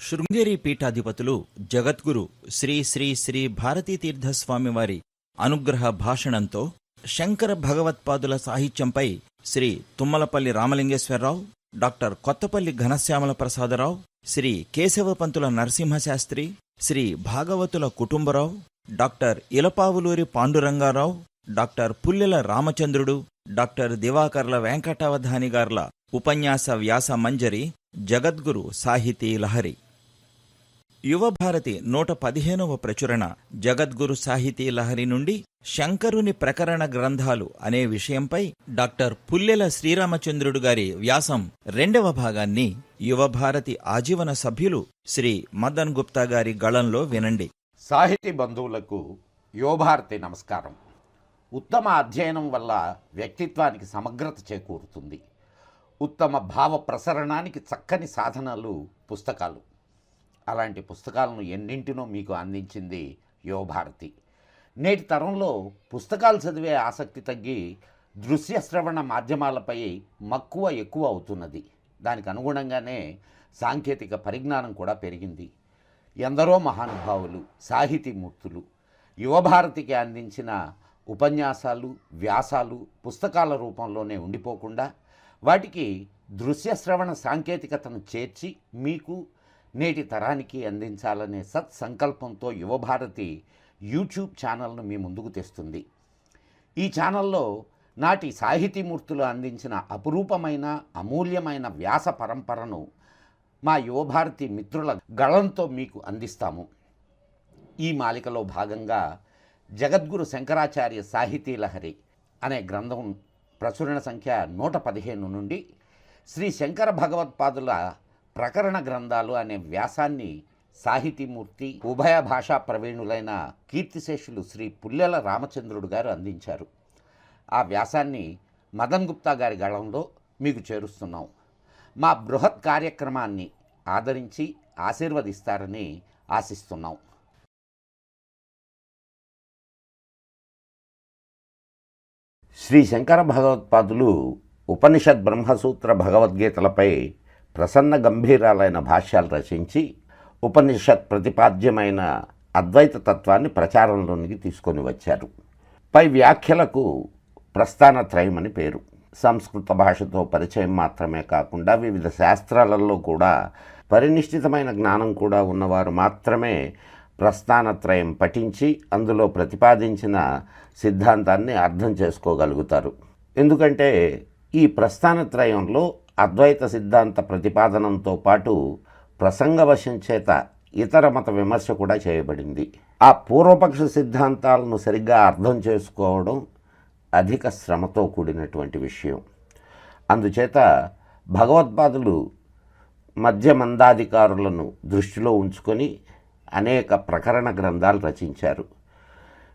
శృంగేరి పీఠాధిపతులు జగద్గురు శ్రీ శ్రీ శ్రీ భారతీతీర్థస్వామివారి అనుగ్రహ భాషణంతో శంకర భగవత్పాదుల సాహిత్యంపై Shri Tummalapalli Ramalingeswararao doctor Kothapalli Ghanashyamala Prasadarao Shri Keshavapanthula Narasimhashastri Shri Bhagavathula Kutumbarao doctor Ilapavuluri Pandurangarao doctor Pullela Ramachandrudu doctor Divakarla Venkatavadhani గార్ల ఉపన్యాస వ్యాస మంజరి జగద్గురు సాహితీ లహరి. యువభారతి నూట పదిహేనవ ప్రచురణ జగద్గురు సాహితీ లహరి నుండి శంకరుని ప్రకరణ గ్రంథాలు అనే విషయంపై డాక్టర్ పుల్లెల శ్రీరామచంద్రుడు గారి వ్యాసం రెండవ భాగాన్ని యువభారతి ఆజీవన సభ్యులు శ్రీ మదన్ గుప్తా గారి గళంలో వినండి. సాహితీ బంధువులకు యువభారతి నమస్కారం. ఉత్తమ అధ్యయనం వల్ల వ్యక్తిత్వానికి సమగ్రత చేకూరుతుంది. ఉత్తమ భావ ప్రసరణానికి చక్కని సాధనాలు పుస్తకాలు. అలాంటి పుస్తకాలను ఎన్నింటినో మీకు అందించింది యువభారతి నేటి తరంలో పుస్తకాలు చదివే ఆసక్తి తగ్గి దృశ్య శ్రవణ మాధ్యమాలపై మక్కువ ఎక్కువ అవుతున్నది. దానికి అనుగుణంగానే సాంకేతిక పరిజ్ఞానం కూడా పెరిగింది. ఎందరో మహానుభావులు సాహితీమూర్తులు యువభారతికి అందించిన ఉపన్యాసాలు వ్యాసాలు పుస్తకాల రూపంలోనే ఉండిపోకుండా వాటికి దృశ్య శ్రవణ సాంకేతికతను చేర్చి మీకు నేటి తరానికి అందించాలనే సత్సంకల్పంతో యువభారతి యూట్యూబ్ ఛానల్ను మీ ముందుకు తెస్తుంది. ఈ ఛానల్లో నాటి సాహితీమూర్తులు అందించిన అపురూపమైన అమూల్యమైన వ్యాస పరంపరను మా యువభారతి మిత్రుల గళంతో మీకు అందిస్తాము. ఈ మాలికలో భాగంగా జగద్గురు శంకరాచార్య సాహితీ లహరి అనే గ్రంథం ప్రచురణ సంఖ్య నూట పదిహేను నుండి శ్రీ శంకర భగవత్పాదుల ప్రకరణ గ్రంథాలు అనే వ్యాసాన్ని సాహితీమూర్తి ఉభయ భాషా ప్రవీణులైన కీర్తిశేషులు శ్రీ పుల్లెల రామచంద్రుడు గారు అందించారు. ఆ వ్యాసాన్ని మదన్ గుప్తా గారి గళంలో మీకు చేరుస్తున్నాం. మా బృహత్ కార్యక్రమాన్ని ఆదరించి ఆశీర్వదిస్తారని ఆశిస్తున్నాం. శ్రీ శంకర భగవత్పాదులు ఉపనిషత్ బ్రహ్మసూత్ర భగవద్గీతలపై ప్రసన్న గంభీరాలైన భాష్యాలు రచించి ఉపనిషత్ ప్రతిపాద్యమైన అద్వైత తత్వాన్ని ప్రచారంలోనికి తీసుకొని వచ్చారు. పై వ్యాఖ్యలకు ప్రస్థానత్రయం అని పేరు. సంస్కృత భాషతో పరిచయం మాత్రమే కాకుండా వివిధ శాస్త్రాలలో కూడా పరినిష్ఠితమైన జ్ఞానం కూడా ఉన్నవారు మాత్రమే ప్రస్థానత్రయం పఠించి అందులో ప్రతిపాదించిన సిద్ధాంతాన్ని అర్థం చేసుకోగలుగుతారు. ఎందుకంటే ఈ ప్రస్థానత్రయంలో అద్వైత సిద్ధాంత ప్రతిపాదనంతో పాటు ప్రసంగవశం చేత ఇతర మత విమర్శ కూడా చేయబడింది. ఆ పూర్వపక్ష సిద్ధాంతాలను సరిగ్గా అర్థం చేసుకోవడం అధిక శ్రమతో కూడినటువంటి విషయం. అందుచేత భగవత్పాదులు మధ్య మందాధికారులను దృష్టిలో ఉంచుకొని అనేక ప్రకరణ గ్రంథాలు రచించారు.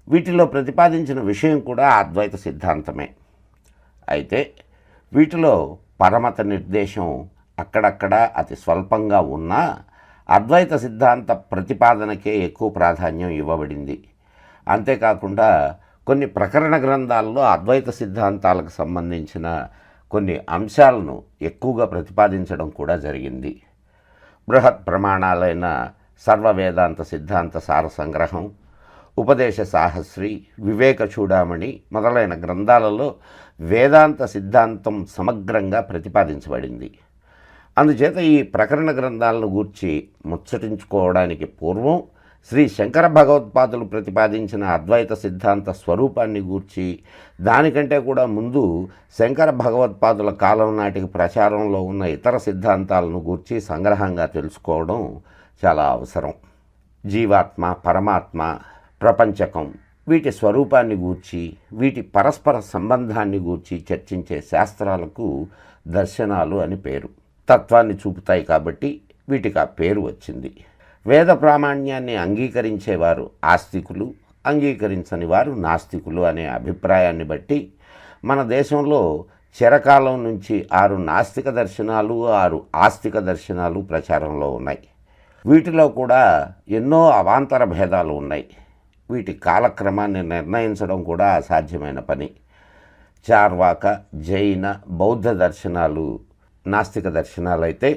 వీటిలో ప్రతిపాదించిన విషయం కూడా అద్వైత సిద్ధాంతమే. అయితే వీటిలో పరమత నిర్దేశం అక్కడక్కడ అతి స్వల్పంగా ఉన్నా అద్వైత సిద్ధాంత ప్రతిపాదనకే ఎక్కువ ప్రాధాన్యం ఇవ్వబడింది. అంతేకాకుండా కొన్ని ప్రకరణ గ్రంథాల్లో అద్వైత సిద్ధాంతాలకు సంబంధించిన కొన్ని అంశాలను ఎక్కువగా ప్రతిపాదించడం కూడా జరిగింది. బృహత్ ప్రమాణాలైన సర్వ వేదాంత సిద్ధాంత సార సంగ్రహం ఉపదేశ సాహస్రి వివేక చూడామణి మొదలైన గ్రంథాలలో వేదాంత సిద్ధాంతం సమగ్రంగా ప్రతిపాదించబడింది. అందుచేత ఈ ప్రకరణ గ్రంథాలను గూర్చి ముచ్చటించుకోవడానికి పూర్వం శ్రీ శంకర భగవత్పాదులు ప్రతిపాదించిన అద్వైత సిద్ధాంత స్వరూపాన్ని గూర్చి దానికంటే కూడా ముందు శంకర భగవత్పాదుల కాలం నాటికి ప్రచారంలో ఉన్న ఇతర సిద్ధాంతాలను గూర్చి సంగ్రహంగా తెలుసుకోవడం చాలా అవసరం. జీవాత్మ పరమాత్మ ప్రపంచకం. వీటి స్వరూపాన్ని గూర్చి వీటి పరస్పర సంబంధాన్ని గూర్చి చర్చించే శాస్త్రాలకు దర్శనాలు అని పేరు. తత్వాన్ని చూపుతాయి కాబట్టి వీటికి ఆ పేరు వచ్చింది. వేద ప్రామాణ్యాన్ని అంగీకరించేవారు ఆస్తికులు అంగీకరించని వారు నాస్తికులు అనే అభిప్రాయాన్ని బట్టి మన దేశంలో చిరకాలం నుంచి ఆరు నాస్తిక దర్శనాలు ఆరు ఆస్తిక దర్శనాలు ప్రచారంలో ఉన్నాయి. వీటిలో కూడా ఎన్నో అవాంతర భేదాలు ఉన్నాయి. వీటి కాలక్రమాన్ని నిర్ణయించడం కూడా అసాధ్యమైన పని. చార్వాక జైన బౌద్ధ దర్శనాలు నాస్తిక దర్శనాలు అయితే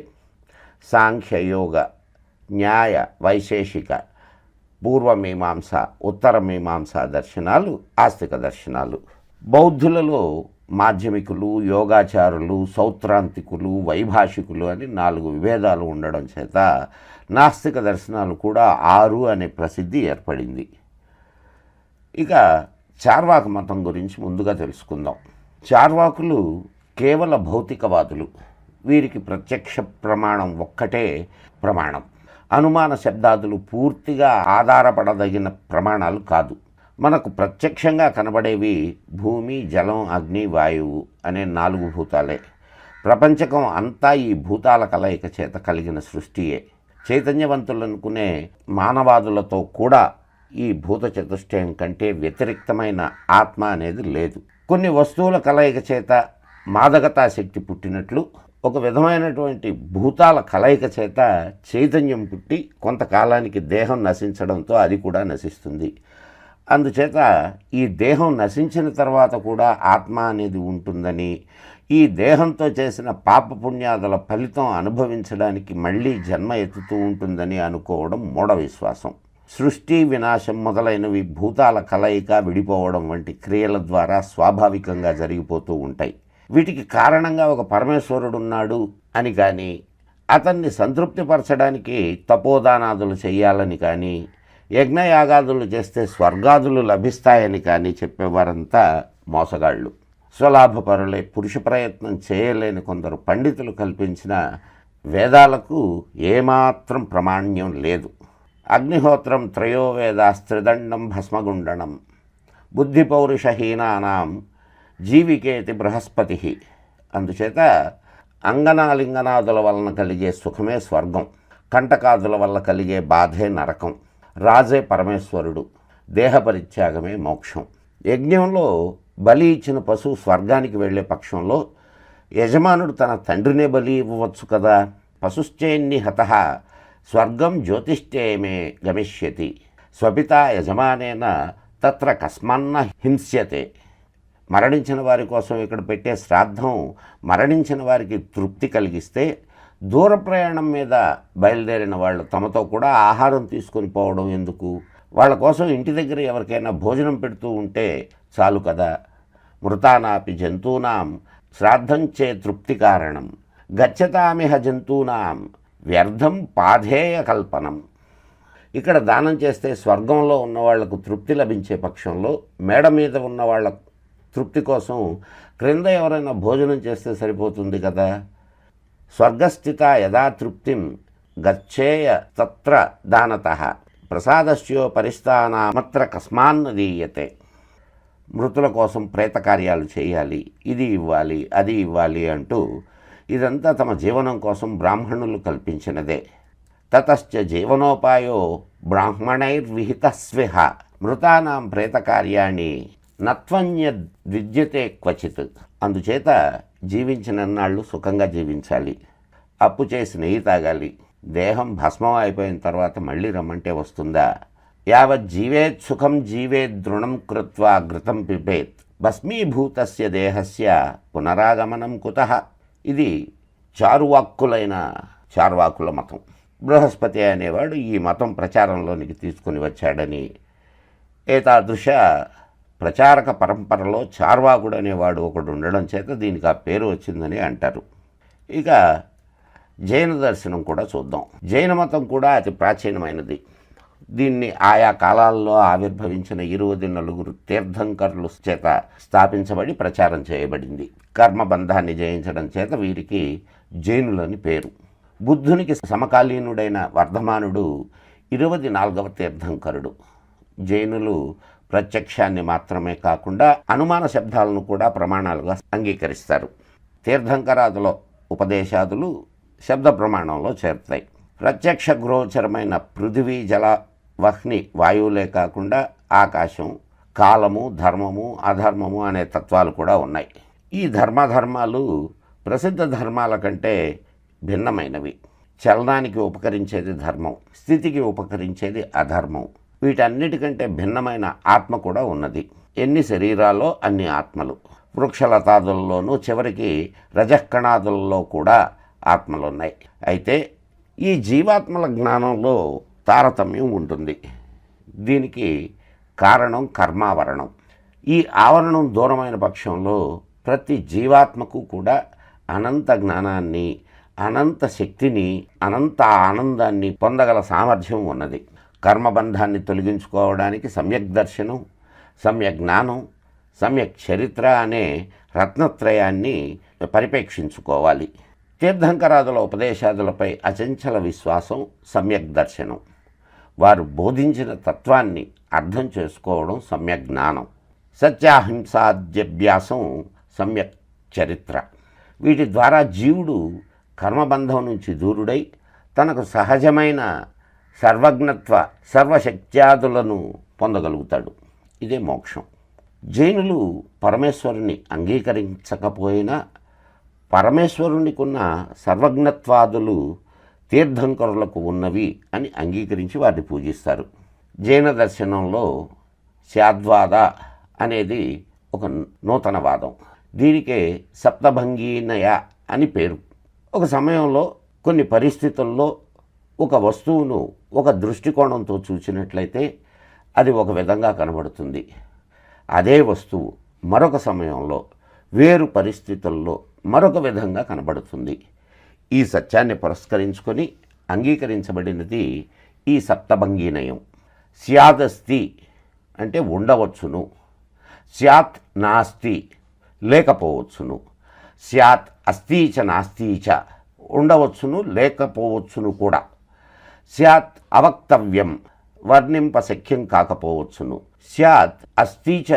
న్యాయ వైశేషిక పూర్వమీమాంస ఉత్తరమీమాంస దర్శనాలు ఆస్తిక దర్శనాలు. బౌద్ధులలో మాధ్యమికులు యోగాచారులు సౌత్రాంతికులు వైభాషికులు అని నాలుగు విభేదాలు ఉండడం చేత నాస్తిక దర్శనాలు కూడా ఆరు అనే ప్రసిద్ధి ఏర్పడింది. ఇక చార్వాక మతం గురించి ముందుగా తెలుసుకుందాం. చార్వాకులు కేవల భౌతికవాదులు. వీరికి ప్రత్యక్ష ప్రమాణం ఒక్కటే ప్రమాణం. అనుమాన శబ్దాదులు పూర్తిగా ఆధారపడదగిన ప్రమాణాలు కాదు. మనకు ప్రత్యక్షంగా కనబడేవి భూమి జలం అగ్ని వాయువు అనే నాలుగు భూతాలే. ప్రపంచకం అంతా ఈ భూతాల కలయిక చేత కలిగిన సృష్టియే. చైతన్యవంతులనుకునే మానవాదులతో కూడా ఈ భూత చతుష్టయం కంటే వ్యతిరిక్తమైన ఆత్మ అనేది లేదు. కొన్ని వస్తువుల కలయిక చేత మాదకతా శక్తి పుట్టినట్లు ఒక విధమైనటువంటి భూతాల కలయిక చేత చైతన్యం పుట్టి కొంతకాలానికి దేహం నశించడంతో అది కూడా నశిస్తుంది. అందుచేత ఈ దేహం నశించిన తర్వాత కూడా ఆత్మ అనేది ఉంటుందని ఈ దేహంతో చేసిన పాపపుణ్యాదుల ఫలితం అనుభవించడానికి మళ్ళీ జన్మ ఎత్తుతూ ఉంటుందని అనుకోవడం మూఢ విశ్వాసం. సృష్టి వినాశం మొదలైనవి భూతాల కలయిక విడిపోవడం వంటి క్రియల ద్వారా స్వాభావికంగా జరిగిపోతూ ఉంటాయి. వీటికి కారణంగా ఒక పరమేశ్వరుడు ఉన్నాడు అని కానీ అతన్ని సంతృప్తిపరచడానికి తపోదానాదులు చేయాలని కానీ యజ్ఞయాగాదులు చేస్తే స్వర్గాదులు లభిస్తాయని కానీ చెప్పేవారంతా మోసగాళ్ళు. స్వలాభపరులే పురుష ప్రయత్నం చేయలేని కొందరు పండితులు కల్పించిన వేదాలకు ఏమాత్రం ప్రమాణ్యం లేదు. అగ్నిహోత్రం త్రయోవేదాస్త్రిదండం భస్మగుండనం. బుద్ధిపౌరుషహీనానాం జీవికేతి బృహస్పతి. అందుచేత అంగనాలింగనాదుల వలన కలిగే సుఖమే స్వర్గం. కంటకాదుల వల్ల కలిగే బాధే నరకం. రాజే పరమేశ్వరుడు. దేహపరిత్యాగమే మోక్షం. యజ్ఞంలో బలి ఇచ్చిన పశువు స్వర్గానికి వెళ్ళే పక్షంలో యజమానుడు తన తండ్రినే బలి ఇవ్వవచ్చు కదా? పశుశ్చేన్ని హత. స్వర్గం జ్యోతిష్ఠేమే గమిష్యతి. స్వపిత యజమానేన తత్ర కస్మన్న హింస్యతే. మరణించిన వారి కోసం ఇక్కడ పెట్టే శ్రాద్ధం మరణించిన వారికి తృప్తి కలిగిస్తే దూర ప్రయాణం మీద బయలుదేరిన వాళ్ళు తమతో కూడా ఆహారం తీసుకొని పోవడం ఎందుకు? వాళ్ళ కోసం ఇంటి దగ్గర ఎవరికైనా భోజనం పెడుతూ ఉంటే చాలు కదా? మృతానాపి జంతూనాం. శ్రాద్ధం చే తృప్తి కారణం. గచ్చతామిహ జంతూనాం. వ్యర్థం పాధేయ కల్పనం ఇక్కడ దానం చేస్తే స్వర్గంలో ఉన్న వాళ్ళకు తృప్తి లభించే పక్షంలో మేడ మీద ఉన్న వాళ్ళ తృప్తి కోసం క్రింద ఎవరైనా భోజనం చేస్తే సరిపోతుంది కదా? స్వర్గస్థిత యథా తృప్తిం గచ్చేయ తత్ర దానత. ప్రసాదస్యో పరిస్థానామత్ర కస్మాన్న దీయతే మృతుల కోసం ప్రేత కార్యాలు చేయాలి ఇది ఇవ్వాలి అది ఇవ్వాలి అంటూ ఇదంతా తమ జీవనం కోసం బ్రాహ్మణులు కల్పించినదే. తతశ్చ జీవనోపాయో బ్రాహ్మణైర్విహిత స్విహ మృతానాం ప్రేతకార్యాణి నత్వన్య విద్యతే క్వచిత్. అందుచేత జీవించినన్నాళ్ళు సుఖంగా జీవించాలి. అప్పు చేసి నెయ్యి తాగాలి. దేహం భస్మం అయిపోయిన తర్వాత మళ్ళీ రమ్మంటే వస్తుందా? యావత్ జీవేత్ సుఖం జీవేత్ దృఢం కృత్వా ఘృతం పిబేత్. భస్మీభూతస్య దేహస్య పునరాగమనం కుత. ఇది చారువాక్కులైన చార్వాకుల మతం. బృహస్పతి అనేవాడు ఈ మతం ప్రచారంలోనికి తీసుకొని వచ్చాడని. ఏతాదృశ ప్రచారక పరంపరలో చార్వాకుడు అనేవాడు ఒకడు ఉండడం చేత దీనికి ఆ పేరు వచ్చిందని అంటారు. ఇక జైన దర్శనం కూడా చూద్దాం. జైన మతం కూడా అతి ప్రాచీనమైనది. దీన్ని ఆయా కాలాల్లో ఆవిర్భవించిన ఇరువది నలుగురు తీర్థంకరులు చేత స్థాపించబడి ప్రచారం చేయబడింది. కర్మబంధాన్ని జయించడం చేత వీరికి జైనులని పేరు. బుద్ధునికి సమకాలీనుడైన వర్ధమానుడు ఇరవై నాలుగవ తీర్థంకరుడు. జైనులు ప్రత్యక్షాన్ని మాత్రమే కాకుండా అనుమాన శబ్దాలను కూడా ప్రమాణాలుగా అంగీకరిస్తారు. తీర్థంకరాదుల ఉపదేశాదులు శబ్ద ప్రమాణంలో చేరుతాయి. ప్రత్యక్ష గోచరమైన పృథివీ జల వహ్ని వాయువులే కాకుండా ఆకాశం కాలము ధర్మము అధర్మము అనే తత్వాలు కూడా ఉన్నాయి. ఈ ధర్మధర్మాలు ప్రసిద్ధ ధర్మాల కంటే భిన్నమైనవి. చలనానికి ఉపకరించేది ధర్మం స్థితికి ఉపకరించేది అధర్మం. వీటన్నిటికంటే భిన్నమైన ఆత్మ కూడా ఉన్నది. ఎన్ని శరీరాల్లో అన్ని ఆత్మలు. వృక్షలతాదుల్లోనూ చివరికి రజకణాదుల్లో కూడా ఆత్మలు ఉన్నాయి అయితే ఈ జీవాత్మల జ్ఞానంలో తారతమ్యం ఉంటుంది. దీనికి కారణం కర్మావరణం. ఈ ఆవరణం దూరమైన పక్షంలో ప్రతి జీవాత్మకు కూడా అనంత జ్ఞానాన్ని అనంత శక్తిని అనంత ఆనందాన్ని పొందగల సామర్థ్యం ఉన్నది. కర్మబంధాన్ని తొలగించుకోవడానికి సమ్యక్ దర్శనం సమ్యక్ జ్ఞానం సమ్యక్ చరిత్ర అనే రత్నత్రయాన్ని పరిపేక్షించుకోవాలి. తీర్థంకరాదుల ఉపదేశాదులపై అచంచల విశ్వాసం సమ్యక్ దర్శనం. వారు బోధించిన తత్వాన్ని అర్థం చేసుకోవడం సమ్యక్ జ్ఞానం. సత్యాహింసాద్యభ్యాసం సమ్యక్ చరిత్ర. వీటి ద్వారా జీవుడు కర్మబంధం నుంచి దూరుడై తనకు సహజమైన సర్వజ్ఞత్వ సర్వశక్త్యాదులను పొందగలుగుతాడు. ఇదే మోక్షం. జైనులు పరమేశ్వరుని అంగీకరించకపోయినా పరమేశ్వరునికి ఉన్న సర్వజ్ఞత్వాదులు తీర్థంకరులకు ఉన్నవి అని అంగీకరించి వారిని పూజిస్తారు. జైన దర్శనంలో శాద్వాద అనేది ఒక నూతన వాదం. దీనికే సప్తభంగీనయ అని పేరు. ఒక సమయంలో కొన్ని పరిస్థితుల్లో ఒక వస్తువును ఒక దృష్టికోణంతో చూసినట్లయితే అది ఒక విధంగా కనబడుతుంది. అదే వస్తువు మరొక సమయంలో వేరు పరిస్థితుల్లో మరొక విధంగా కనబడుతుంది. ఈ సత్యాన్ని పురస్కరించుకొని అంగీకరించబడినది ఈ సప్తభంగీనయం స్యాదస్తి అంటే ఉండవచ్చును. స్యాత్ నాస్తి లేకపోవచ్చును. స్యాత్ అస్తీచ నాస్తీచ ఉండవచ్చును లేకపోవచ్చును కూడా. స్యాత్ అవక్తవ్యం వర్ణింప శక్యం కాకపోవచ్చును. స్యాత్ అస్థీచ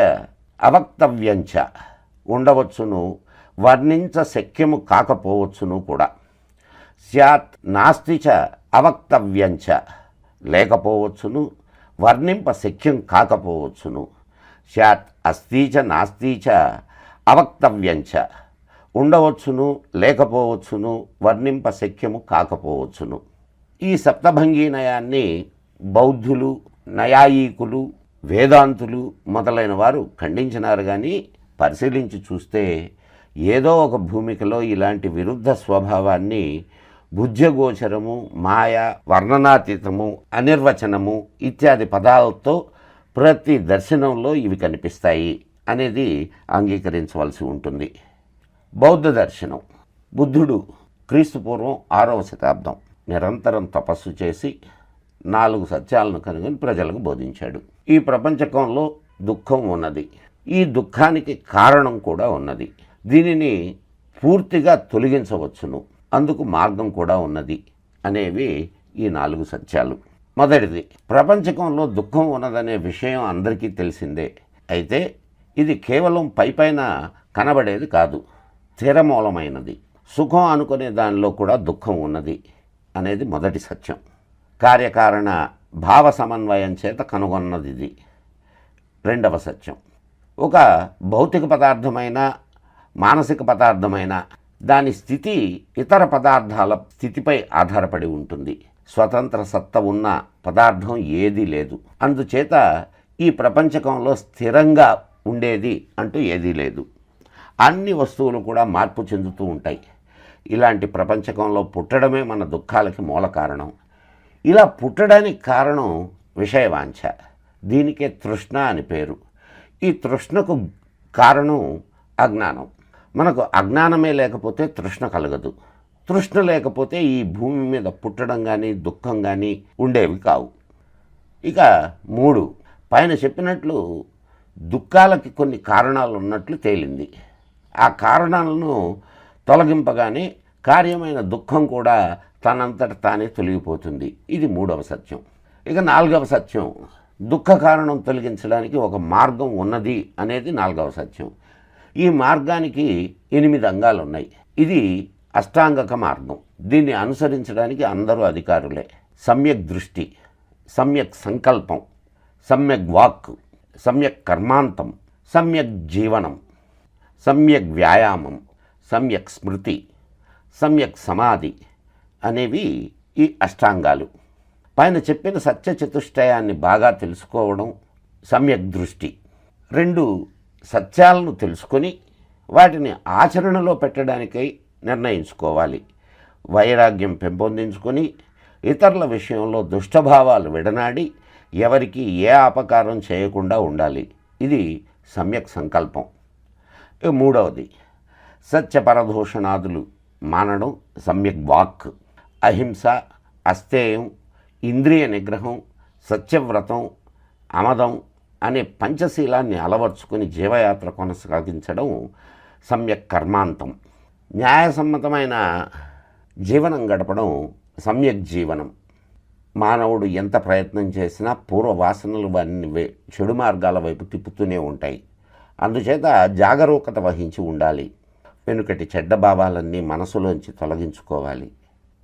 అవక్తవ్యంచ ఉండవచ్చును. వర్ణించ శక్యము కాకపోవచ్చును కూడా. స్యాత్ నాస్తిచ అవక్తవ్యంచ లేకపోవచ్చును వర్ణింప శక్యం కాకపోవచ్చును. స్యాత్ అస్థీచ నాస్తిచ చ అవక్తవ్యంచ ఉండవచ్చును లేకపోవచ్చును వర్ణింప శక్యము కాకపోవచ్చును. ఈ సప్తభంగీనయాన్ని బౌద్ధులు నయాయీకులు వేదాంతులు మొదలైన వారు ఖండించినారు కానీ పరిశీలించి చూస్తే ఏదో ఒక భూమికలో ఇలాంటి విరుద్ధ స్వభావాన్ని బుద్ధ్యగోచరము మాయ వర్ణనాతీతము అనిర్వచనము ఇత్యాది పదాలతో ప్రతి దర్శనంలో ఇవి కనిపిస్తాయి అనేది అంగీకరించవలసి ఉంటుంది. బౌద్ధ దర్శనం. బుద్ధుడు క్రీస్తుపూర్వం ఆరవ శతాబ్దం నిరంతరం తపస్సు చేసి నాలుగు సత్యాలను కనుగొని ప్రజలకు బోధించాడు. ఈ ప్రపంచకంలో దుఃఖం ఉన్నది. ఈ దుఃఖానికి కారణం కూడా ఉన్నది. దీనిని పూర్తిగా తొలగించవచ్చును. అందుకు మార్గం కూడా ఉన్నది అనేవి ఈ నాలుగు సత్యాలు. మొదటిది ప్రపంచకంలో దుఃఖం ఉన్నదనే విషయం అందరికీ తెలిసిందే. అయితే ఇది కేవలం పైపైన కనబడేది కాదు స్థిరమూలమైనది. సుఖం అనుకునే దానిలో కూడా దుఃఖం ఉన్నది అనేది మొదటి సత్యం. కార్యకారణ భావ సమన్వయం చేత కనుగొన్నది ఇది రెండవ సత్యం. ఒక భౌతిక పదార్థమైన మానసిక పదార్థమైన దాని స్థితి ఇతర పదార్థాల స్థితిపై ఆధారపడి ఉంటుంది. స్వతంత్ర సత్త ఉన్న పదార్థం ఏదీ లేదు. అందుచేత ఈ ప్రపంచకంలో స్థిరంగా ఉండేది అంటూ ఏదీ లేదు. అన్ని వస్తువులు కూడా మార్పు చెందుతూ ఉంటాయి. ఇలాంటి ప్రపంచకంలో పుట్టడమే మన దుఃఖాలకి మూల కారణం. ఇలా పుట్టడానికి కారణం విషయవాంఛ. దీనికే తృష్ణ అని పేరు. ఈ తృష్ణకు కారణం అజ్ఞానం. మనకు అజ్ఞానమే లేకపోతే తృష్ణ కలగదు. తృష్ణ లేకపోతే ఈ భూమి మీద పుట్టడం కానీ దుఃఖం కానీ ఉండేవి కావు. ఇక మూడు పైన చెప్పినట్లు దుఃఖాలకి కొన్ని కారణాలు ఉన్నట్లు తేలింది. ఆ కారణాలను తొలగింపగానే కార్యమైన దుఃఖం కూడా తనంతట తానే తొలగిపోతుంది. ఇది మూడవ సత్యం. ఇక నాలుగవ సత్యం దుఃఖ కారణం తొలగించడానికి ఒక మార్గం ఉన్నది అనేది నాలుగవ సత్యం. ఈ మార్గానికి ఎనిమిది అంగాలు ఉన్నాయి ఇది అష్టాంగక మార్గం. దీన్ని అనుసరించడానికి అందరూ అధికారులే. సమ్యక్ దృష్టి సమ్యక్ సంకల్పం సమ్యక్ వాక్ సమ్యక్ కర్మాంతం సమ్యక్ జీవనం సమ్యక్ వ్యాయామం సమ్యక్ స్మృతి సమ్యక్ సమాధి అనేవి ఈ అష్టాంగాలు. పైన చెప్పిన సత్య చతుష్టయాన్ని బాగా తెలుసుకోవడం సమ్యక్ దృష్టి. రెండు సత్యాలను తెలుసుకొని వాటిని ఆచరణలో పెట్టడానికై నిర్ణయించుకోవాలి. వైరాగ్యం పెంపొందించుకొని ఇతరుల విషయంలో దుష్టభావాలు విడనాడి ఎవరికి ఏ అపకారం చేయకుండా ఉండాలి. ఇది సమ్యక్ సంకల్పం. మూడవది సత్యపరదూషణాదులు మానడం సమ్యక్ వాక్. అహింస అస్తేయం ఇంద్రియ నిగ్రహం సత్యవ్రతం అమదం అనే పంచశీలాన్ని అలవర్చుకుని జీవయాత్ర కొనసాగించడం సమ్యక్ కర్మాంతం. న్యాయసమ్మతమైన జీవనం గడపడం సమ్యక్ జీవనం. మానవుడు ఎంత ప్రయత్నం చేసినా పూర్వ వాసనలు వారిని చెడు మార్గాల వైపు తిప్పుతూనే ఉంటాయి. అందుచేత జాగరూకత వహించి ఉండాలి. వెనుకటి చెడ్డ భావాలన్నీ మనసులోంచి తొలగించుకోవాలి.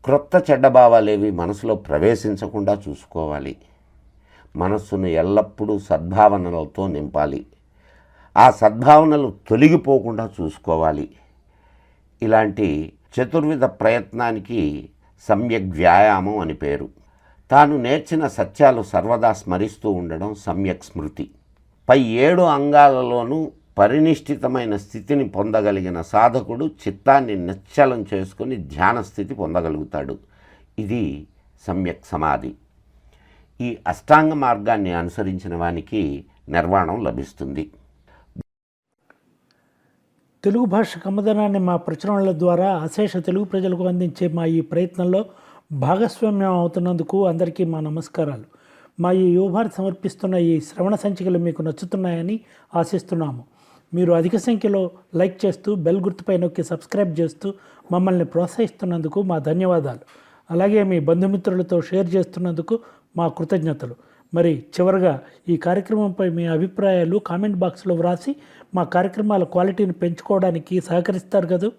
క్రొత్త చెడ్డ భావాలేవి మనసులో ప్రవేశించకుండా చూసుకోవాలి. మనస్సును ఎల్లప్పుడూ సద్భావనలతో నింపాలి. ఆ సద్భావనలు తొలగిపోకుండా చూసుకోవాలి. ఇలాంటి చతుర్విధ ప్రయత్నానికి సమ్యక్ వ్యాయామం అని పేరు. తాను నేర్చిన సత్యాలు సర్వదా స్మరిస్తూ ఉండడం సమ్యక్ స్మృతి. పై ఏడు అంగాలలోనూ పరినిష్ఠితమైన స్థితిని పొందగలిగిన సాధకుడు చిత్తాన్ని నిశ్చలం చేసుకుని ధ్యాన స్థితి పొందగలుగుతాడు. ఇది సమ్యక్ సమాధి. ఈ అష్టాంగ మార్గాన్ని అనుసరించిన వానికి నిర్వాణం లభిస్తుంది. తెలుగు భాష కమ్మదనాన్ని మా ప్రచురణల ద్వారా అశేష తెలుగు ప్రజలకు అందించే మా ఈ ప్రయత్నంలో భాగస్వామ్యం అవుతున్నందుకు అందరికీ మా నమస్కారాలు. మా ఈ యువభారతి సమర్పిస్తున్న ఈ శ్రవణ సంచికలు మీకు నచ్చుతున్నాయని ఆశిస్తున్నాము. మీరు అధిక సంఖ్యలో లైక్ చేస్తూ బెల్ గుర్తుపై నొక్కి సబ్స్క్రైబ్ చేస్తూ మమ్మల్ని ప్రోత్సహిస్తున్నందుకు మా ధన్యవాదాలు. అలాగే మీ బంధుమిత్రులతో షేర్ చేస్తున్నందుకు మా కృతజ్ఞతలు. మరి చివరగా ఈ కార్యక్రమంపై మీ అభిప్రాయాలు కామెంట్ బాక్స్లో వ్రాసి మా కార్యక్రమాల క్వాలిటీని పెంచుకోవడానికి సహకరిస్తారు కదా?